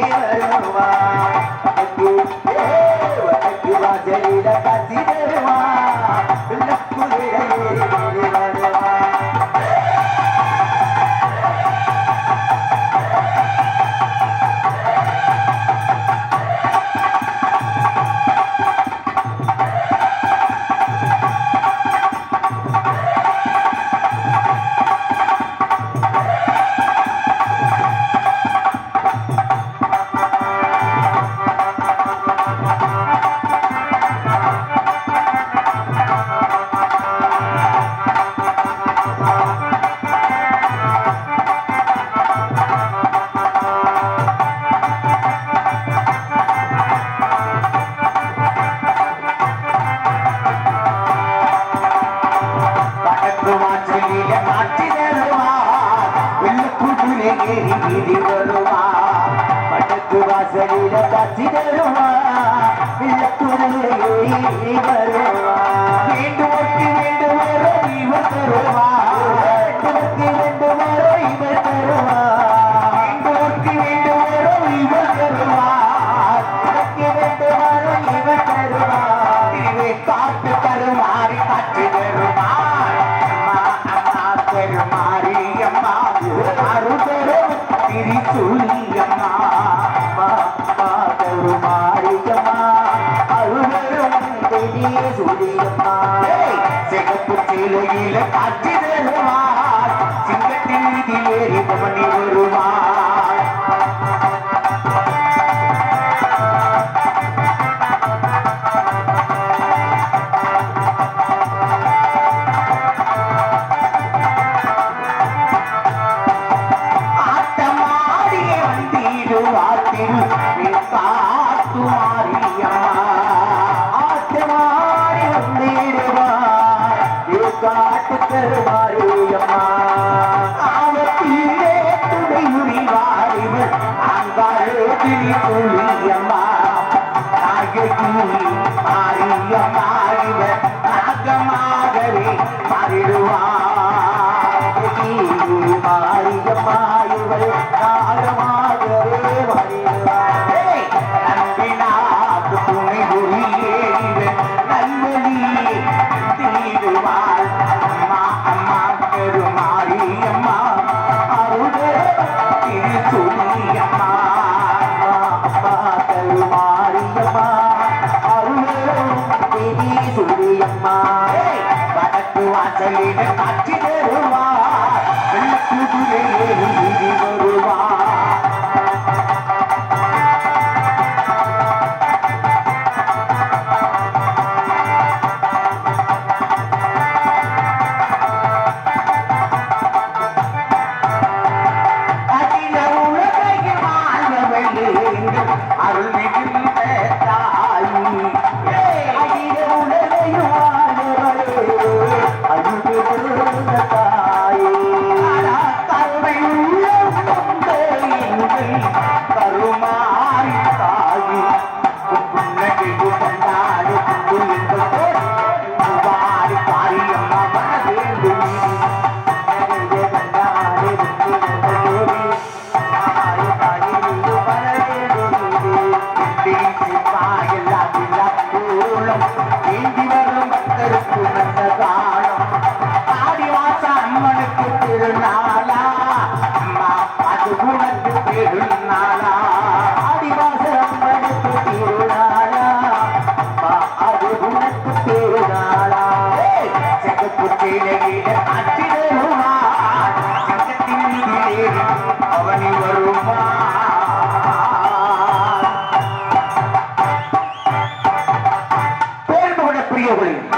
Yeah. வாசலில காட்சி தருவார் வெள்ளக்கூட்டிலே ஏறி வீதி வருவார் பட்டத்து வாசலில காட்சி தருவார் வெள்ளக்கூட்டிலே ஏறி வருவார் வேண்டுவோர்க்கு வேண்டுவோரோ இவர் தருவார் வேண்டுவோர்க்கு வேண்டுவோரோ இவர் தருவார் வேண்டுவோர்க்கு வேண்டுவோரோ இவர் தருவார் உனக்கு வேண்டுவாரோ இவர் தருவார் இவை காட்டு தருமாறி காற்று தருமார் அம்மா அம்மா தருமாறி சிகப்பு சேலையில காட்சி தருமா காட்டு தருமாரியம்மா ஆவத்திலே துணை உரிவாரிவர் அங்காரோதிரி துளியம்மா நாயகி மாரியம்மா நாகமாகவே திருச்சுழியம்மா வடக்கு வாசலில் காட்சி தருவா வெள்ளக்கூட்டுலே ஏறி அவனை